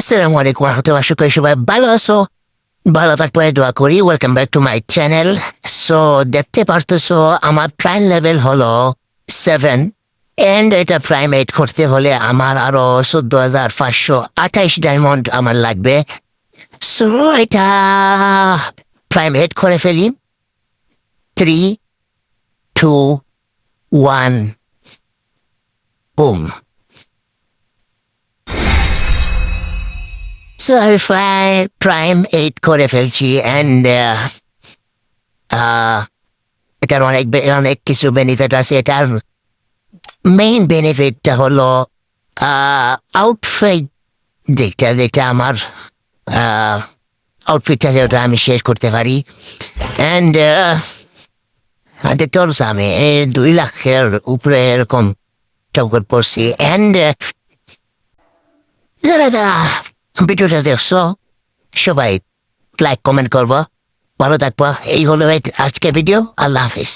আসসালামু আলাইকুম রহমতুল্লাহ আশা করি সবাই ভালো আছো। ভালো থাকবে দোয়া করি। Welcome back to my channel so দেখতে পারতেছো, আমার প্রাইম লেভেল হলো সেভেন এন্ড এটা প্রাইম এইট করতে হলে আমার আরও চোদ্দ হাজার পাঁচশো আঠাইশ ডায়মন্ড আমার লাগবে। সো এটা প্রাইম এইট করে ফেলি। Three two one boom So fly prime eight করে ফেলছি and uh, uh, এটার অনেক অনেক কিছু বেনিফিট আছে। এটার মেইন বেনিফিটটা হলো আউটফিট দিকটা যেটা আমার আউটফিটটা যেটা আমি শেষ করতে পারি। অ্যান্ড হাতে চলছে আমি দুই লাখের উপরে এরকম চৌকট পড়ছি অ্যান্ড যারা যারা ভিডিওটা দেখছ? সবাই লাইক কমেন্ট করব। ভালো থাকব। এই হলো আজকের ভিডিও আল্লাহ হাফিজ।